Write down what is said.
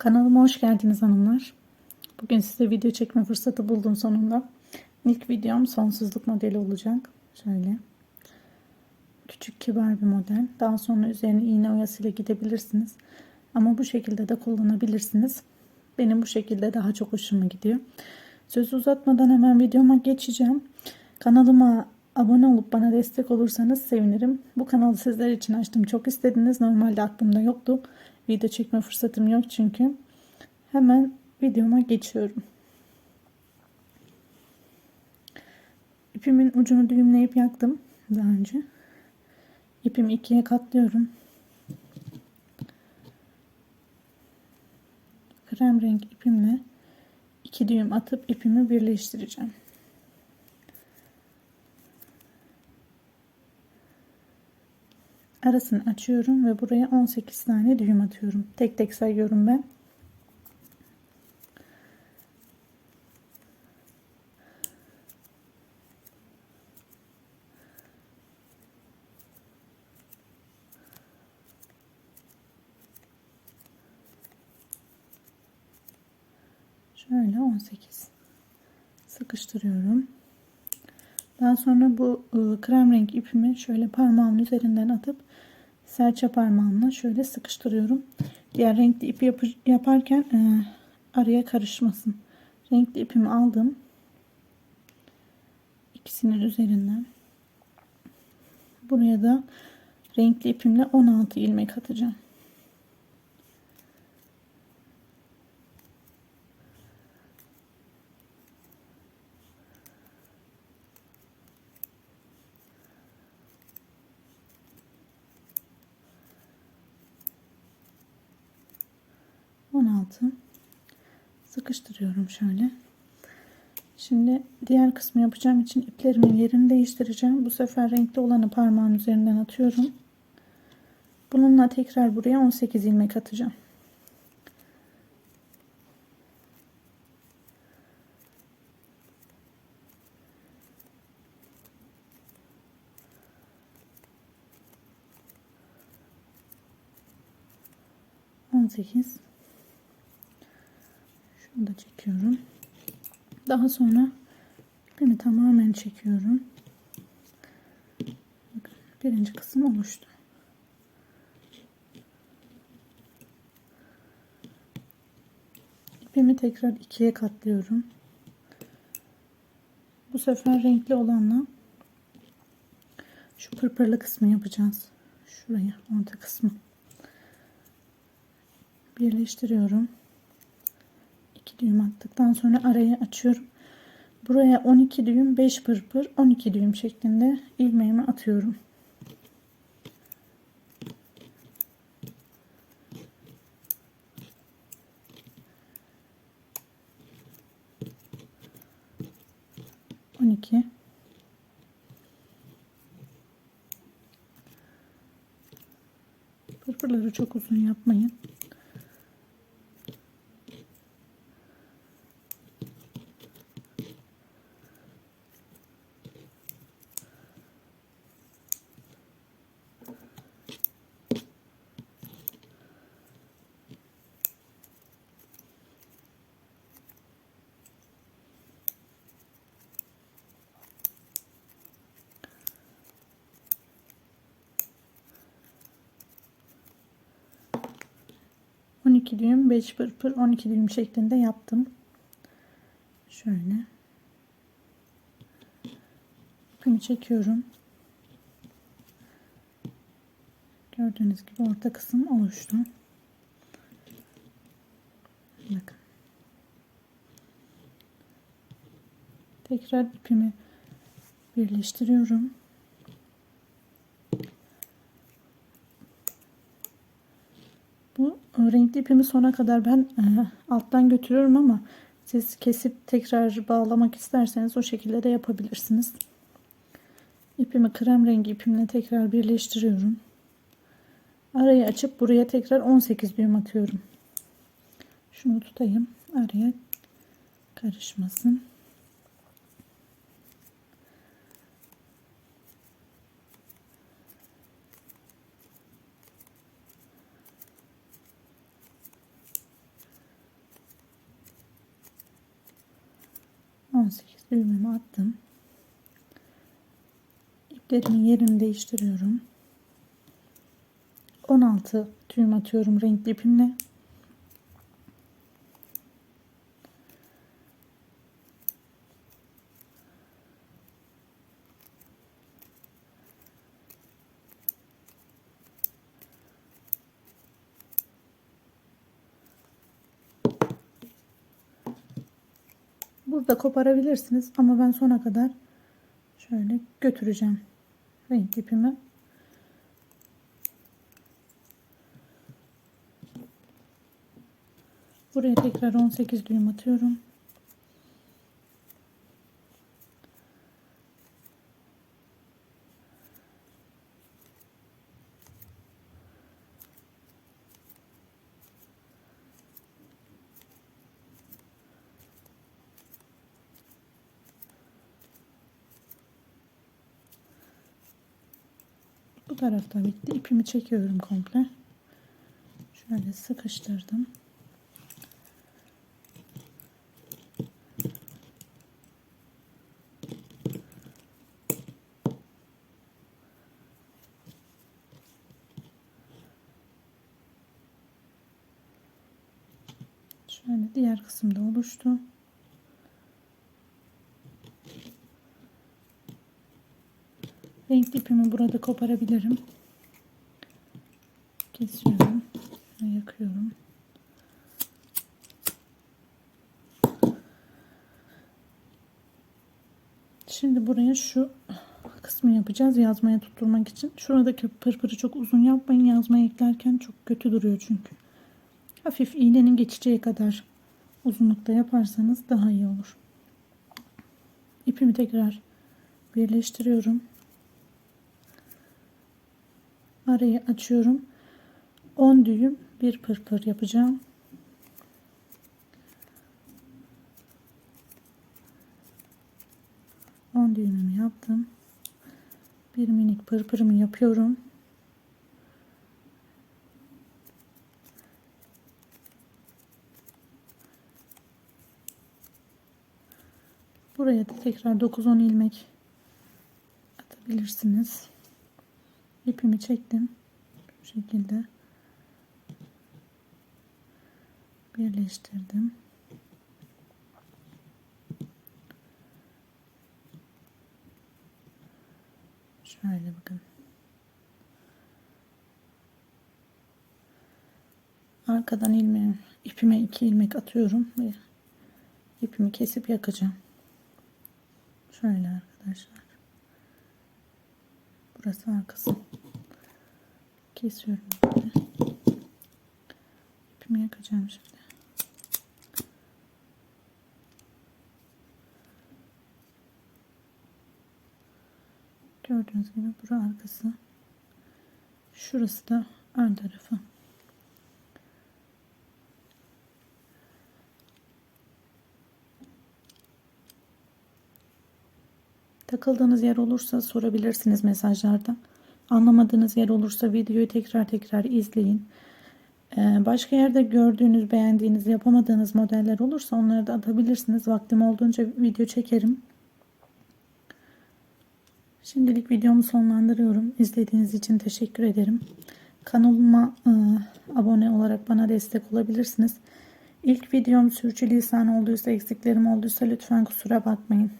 Kanalıma hoş geldiniz hanımlar. Bugün size video çekme fırsatı buldum sonunda. İlk videom sonsuzluk modeli olacak. Şöyle. Küçük kibar bir model. Daha sonra üzerine iğne oyasıyla gidebilirsiniz. Ama bu şekilde de kullanabilirsiniz. Benim bu şekilde daha çok hoşuma gidiyor. Sözü uzatmadan hemen videoma geçeceğim. Kanalıma abone olup bana destek olursanız sevinirim. Bu kanalı sizler için açtım. Çok istediniz. Normalde aklımda yoktu. Video çekme fırsatım yok çünkü. Hemen videoma geçiyorum. İpimin ucunu düğümleyip yaktım daha önce. İpimi ikiye katlıyorum. Krem renk ipimle iki düğüm atıp ipimi birleştireceğim. Arasını açıyorum ve buraya 18 tane düğüm atıyorum. Tek tek sayıyorum ben. Şöyle 18 sıkıştırıyorum. Daha sonra bu e, krem renk ipimi şöyle parmağımın üzerinden atıp serçe parmağımla şöyle sıkıştırıyorum. Diğer renkli ipi yap yaparken e, araya karışmasın. Renkli ipimi aldım. İkisinin üzerinden. Buraya da renkli ipimle 16 ilmek atacağım. On altı sıkıştırıyorum şöyle. Şimdi diğer kısmı yapacağım için iplerimin yerini değiştireceğim. Bu sefer renkli olanı parmağın üzerinden atıyorum. Bununla tekrar buraya 18 ilmek atacağım. On sekiz. Çekiyorum. Daha sonra ipimi tamamen çekiyorum. Bakın, birinci kısım oluştu. İpimi tekrar ikiye katlıyorum. Bu sefer renkli olanla şu pırpırlı kısmı yapacağız. Şuraya orta kısmı birleştiriyorum. 2 düğüm attıktan sonra arayı açıyorum. Buraya 12 düğüm 5 pırpır 12 düğüm şeklinde ilmeğimi atıyorum. On iki. Pırpırları çok uzun yapmayın. On iki düğüm 5 pırpır 12 düğüm şeklinde yaptım. Şöyle. İpimi çekiyorum. Gördüğünüz gibi orta kısım oluştu. Bakın. Tekrar ipimi birleştiriyorum. Bu renkli ipimi sona kadar ben e, alttan götürüyorum ama siz kesip tekrar bağlamak isterseniz o şekilde de yapabilirsiniz. İpimi krem rengi ipimle tekrar birleştiriyorum. Arayı açıp buraya tekrar 18 düğüm atıyorum. Şunu tutayım. Araya karışmasın. 18 düğmemi attım. İplerimin yerini değiştiriyorum. 16 düğüm atıyorum renkli ipimle. Burada koparabilirsiniz ama ben sona kadar şöyle götüreceğim renk ipimi. Buraya tekrar 18 düğüm atıyorum. Tarafta bitti. İpimi çekiyorum komple. Şöyle sıkıştırdım. Şöyle diğer kısımda oluştu. Renkli ipimi burada koparabilirim. Kesiyorum ve yakıyorum. Şimdi buraya şu kısmı yapacağız yazmaya tutturmak için. Şuradaki pırpırı çok uzun yapmayın. Yazmaya eklerken çok kötü duruyor çünkü. Hafif iğnenin geçeceği kadar uzunlukta yaparsanız daha iyi olur. İpimi tekrar birleştiriyorum. Arayı açıyorum. 10 düğüm bir pırpır yapacağım. On düğümümü yaptım. Bir minik pırpırımı yapıyorum. Buraya da tekrar 9-10 ilmek atabilirsiniz. İpimi çektim. Bu şekilde birleştirdim. Şöyle bakın. Arkadan ilmeğim, ipime iki ilmek atıyorum ve ipimi kesip yakacağım. Şöyle arkadaşlar. Burası arkası. Kesiyorum böyle. Yakacağım şimdi. Gördüğünüz gibi bura arkası. Şurası da ön tarafı. Takıldığınız yer olursa sorabilirsiniz mesajlarda. Anlamadığınız yer olursa videoyu tekrar tekrar izleyin. Ee, başka yerde gördüğünüz, beğendiğiniz, yapamadığınız modeller olursa onları da atabilirsiniz. Vaktim olduğunca video çekerim. Şimdilik videomu sonlandırıyorum. İzlediğiniz için teşekkür ederim. Kanalıma e, abone olarak bana destek olabilirsiniz. İlk videom sürçülisan olduysa, eksiklerim olduysa lütfen kusura bakmayın.